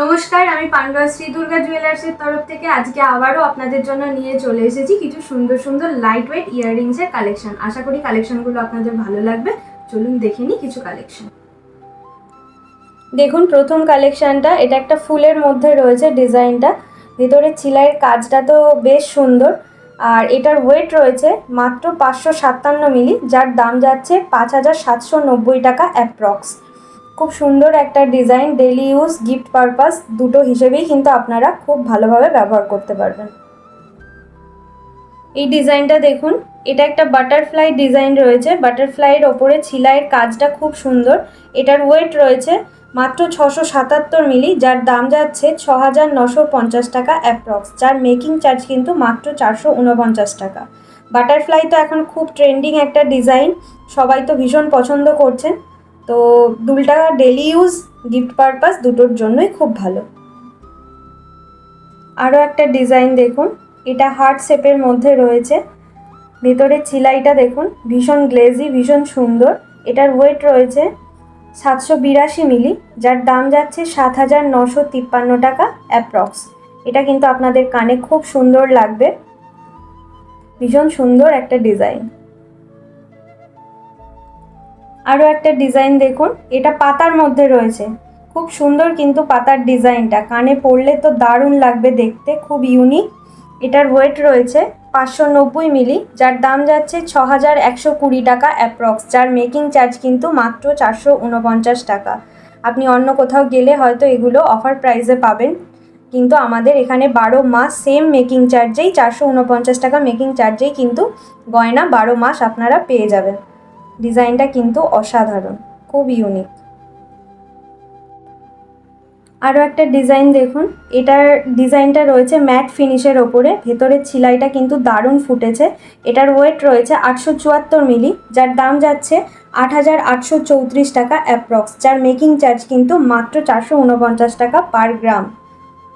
নমস্কার, আমি পান্ডুয়া শ্রী দুর্গা জুয়েলার্সের তরফ থেকে আজকে আবারও আপনাদের জন্য নিয়ে চলে এসেছি কিছু সুন্দর সুন্দর লাইট ওয়েট ইয়াররিংসের কালেকশন আশা করি কালেকশনগুলো আপনাদের ভালো লাগবে। চলুন দেখে নিই কিছু কালেকশন দেখুন, প্রথম কালেকশনটা এটা একটা ফুলের মধ্যে রয়েছে ডিজাইনটা। ভিতরে চিলাইয়ের কাজটা তো বেশ সুন্দর। আর এটার ওয়েট রয়েছে মাত্র পাঁচশো সাতান্ন মিলি, যার দাম যাচ্ছে পাঁচ হাজার সাতশো নব্বই টাকা অ্যাপ্রক্স খুব সুন্দর একটা design daily use gift purpose দুটো হিসেবেই কিন্তু আপনারা খুব ভালোভাবে ব্যবহার করতে পারবেন। এই ডিজাইনটা দেখুন, এটা একটা বাটারফ্লাই ডিজাইন রয়েছে। বাটারফ্লাইয়ের ওপরে ছিলাইয়ের কাজটা খুব সুন্দর। এটার ওয়েট রয়েছে মাত্র ছশো সাতাত্তর মিলি, যার দাম যাচ্ছে ছ হাজার নশো পঞ্চাশ টাকা অ্যাপ্রক্স যার মেকিং চার্জ কিন্তু মাত্র চারশো উনপঞ্চাশ টাকা। বাটারফ্লাই তো এখন খুব ট্রেন্ডিং একটা ডিজাইন সবাই তো ভীষণ পছন্দ করছেন। তো দুলটা ডেলি ইউজ গিফট পারপাস দুটোর জন্যই খুব ভালো। আরও একটা ডিজাইন দেখুন, এটা হার্ট শেপের মধ্যে রয়েছে। ভেতরে চিলাইটা দেখুন, ভীষণ গ্লেজি ভীষণ সুন্দর। এটার ওয়েট রয়েছে সাতশো বিরাশি মিলি, যার দাম যাচ্ছে সাত হাজার নশো তিপ্পান্ন টাকা অ্যাপ্রক্স এটা কিন্তু আপনাদের কানে খুব সুন্দর লাগবে। ভীষণ সুন্দর একটা ডিজাইন আরও একটা ডিজাইন দেখুন। এটা পাতার মধ্যে রয়েছে। খুব সুন্দর কিন্তু পাতার ডিজাইনটা। কানে পরলে তো দারুণ লাগবে দেখতে, খুব ইউনিক এটার ওয়েট রয়েছে পাঁচশো নব্বই মিলি, যার দাম যাচ্ছে ছ হাজার একশো কুড়ি টাকা অ্যাপ্রক্স যার মেকিং চার্জ কিন্তু মাত্র চারশো উনপঞ্চাশ টাকা। আপনি অন্য কোথাও গেলে হয়তো এগুলো অফার প্রাইসে পাবেন। কিন্তু আমাদের এখানে বারো মাস সেম মেকিং চার্জেই চারশো উনপঞ্চাশ টাকা মেকিং চার্জেই কিন্তু গয়না বারো মাস আপনারা পেয়ে যাবেন। ডিজাইনটা কিন্তু অসাধারণ খুব ইউনিক আরও একটা ডিজাইন দেখুন, এটার ডিজাইনটা রয়েছে ম্যাট ফিনিশের ওপরে, ভেতরের ছিলাইটা কিন্তু দারুণ ফুটেছে, এটার ওয়েট রয়েছে আটশো চুয়াত্তর মিলি, যার দাম যাচ্ছে আট হাজার আটশো চৌত্রিশ টাকা অ্যাপ্রক্স, যার মেকিং চার্জ কিন্তু মাত্র চারশো উনপঞ্চাশ টাকা পার গ্রাম।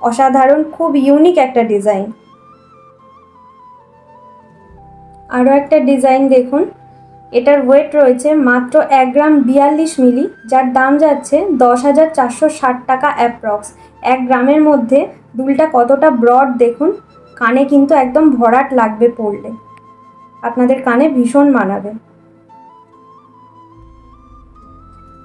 অসাধারণ, খুব ইউনিক একটা ডিজাইন। আরও একটা ডিজাইন দেখুন এটার ওয়েট রয়েছে মাত্র এক গ্রাম বিয়াল্লিশ মিলি, যার দাম যাচ্ছে দশ হাজার চারশো ষাট টাকা অ্যাপ্রক্স এক গ্রামের মধ্যে দুলটা কতটা ব্রড দেখুন, কানে কিন্তু একদম ভরাট লাগবে পড়লে। আপনাদের কানে ভীষণ মানাবে।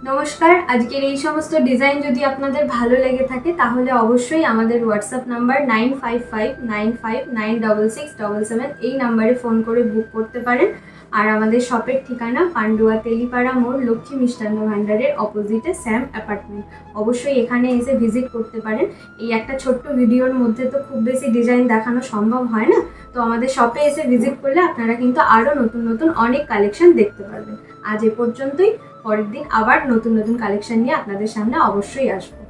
নমস্কার, আজকের এই সমস্ত ডিজাইন যদি আপনাদের ভালো লেগে থাকে, তাহলে অবশ্যই আমাদের WhatsApp number nine five five nine five nine double six double seven এই নাম্বারে ফোন করে বুক করতে পারেন। আর আমাদের শপের ঠিকানা পান্ডুয়া তেলিপাড়া মোড়, লক্ষ্মী মিষ্টান্ন ভাণ্ডারের অপোজিটে স্যাম অ্যাপার্টমেন্ট অবশ্যই এখানে এসে ভিজিট করতে পারেন। এই একটা ছোট্ট ভিডিওর মধ্যে তো খুব বেশি ডিজাইন দেখানো সম্ভব হয় না। তো আমাদের শপে এসে ভিজিট করলে আপনারা কিন্তু আরও নতুন নতুন অনেক কালেকশন দেখতে পারবেন। আজ এ পর্যন্তই। পরের দিন আবার নতুন নতুন কালেকশন নিয়ে আপনাদের সামনে অবশ্যই আসব।